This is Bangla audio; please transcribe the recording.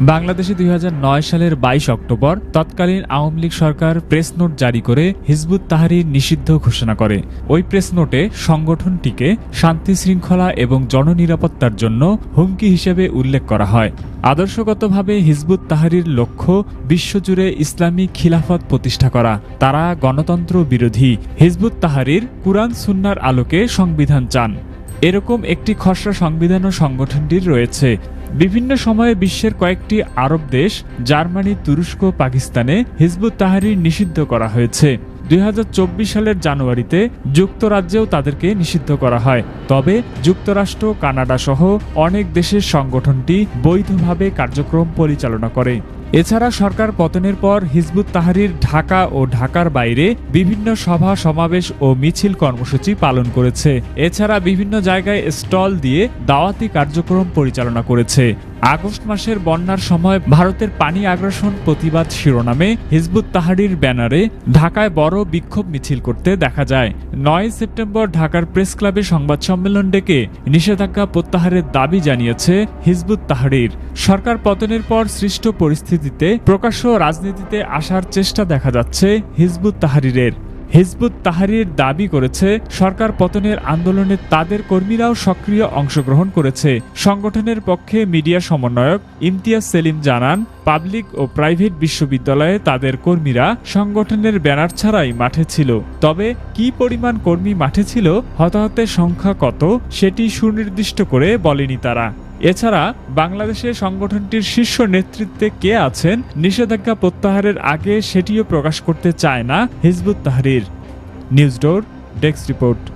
বাংলাদেশে দুই হাজার নয় সালের বাইশ অক্টোবর তৎকালীন আওয়ামী লীগ সরকার প্রেস নোট জারি করে হিজবুত তাহারির নিষিদ্ধ ঘোষণা করে। ওই প্রেস নোটে সংগঠনটিকে শান্তি শৃঙ্খলা এবং জননিরাপত্তার জন্য হুমকি হিসেবে উল্লেখ করা হয়। আদর্শগতভাবে হিজবুত তাহারির লক্ষ্য বিশ্বজুড়ে ইসলামী খিলাফত প্রতিষ্ঠা করা। তারা গণতন্ত্র বিরোধী। হিজবুত তাহারির কুরআন সুন্নার আলোকে সংবিধান চান। এরকম একটি খসড়া সংবিধানও সংগঠনটির রয়েছে। বিভিন্ন সময়ে বিশ্বের কয়েকটি আরব দেশ, জার্মানি, তুরস্ক পাকিস্তানে হিজবুত তাহারির নিষিদ্ধ করা হয়েছে। দুই হাজার চব্বিশ সালের জানুয়ারিতে যুক্তরাজ্যেও তাদেরকে নিষিদ্ধ করা হয়। তবে যুক্তরাষ্ট্র, কানাডা সহ অনেক দেশের সংগঠনটি বৈধভাবে কার্যক্রম পরিচালনা করে। এছাড়া সরকার পতনের পর হিজবুত তাহারির ঢাকা ও ঢাকার বাইরে বিভিন্ন সভা, সমাবেশ ও মিছিল কর্মসূচি পালন করেছে। এছাড়া বিভিন্ন জায়গায় স্টল দিয়ে দাওয়াতি কার্যক্রম পরিচালনা করেছে। আগস্ট মাসের বন্যার সময় ভারতের পানি আগ্রাসন প্রতিবাদ শিরোনামে হিজবুত তাহারির ব্যানারে ঢাকায় বড় বিক্ষোভ মিছিল করতে দেখা যায়। নয় সেপ্টেম্বর ঢাকার প্রেস ক্লাবে সংবাদ সম্মেলন ডেকে নিষেধাজ্ঞা প্রত্যাহারের দাবি জানিয়েছে হিজবুত তাহারির। সরকার পতনের পর সৃষ্ট পরিস্থিতিতে প্রকাশ্য রাজনীতিতে আসার চেষ্টা দেখা যাচ্ছে হিজবুত তাহারিরের। হিজবুত তাহারির দাবি করেছে, সরকার পতনের আন্দোলনে তাদের কর্মীরাও সক্রিয় অংশগ্রহণ করেছে। সংগঠনের পক্ষে মিডিয়া সমন্বয়ক ইমতিয়াজ সেলিম জানান, পাবলিক ও প্রাইভেট বিশ্ববিদ্যালয়ে তাদের কর্মীরা সংগঠনের ব্যানার ছাড়াই মাঠে ছিল। তবে কি পরিমাণ কর্মী মাঠে ছিল, হতাহতের সংখ্যা কত, সেটি সুনির্দিষ্ট করে বলেনি তারা। এছাড়া বাংলাদেশে সংগঠনটির শীর্ষ নেতৃত্বে কে আছেন নিষেধাজ্ঞা প্রত্যাহারের আগে সেটিও প্রকাশ করতে চায় না Hizbut Tahrir. News door, desk report.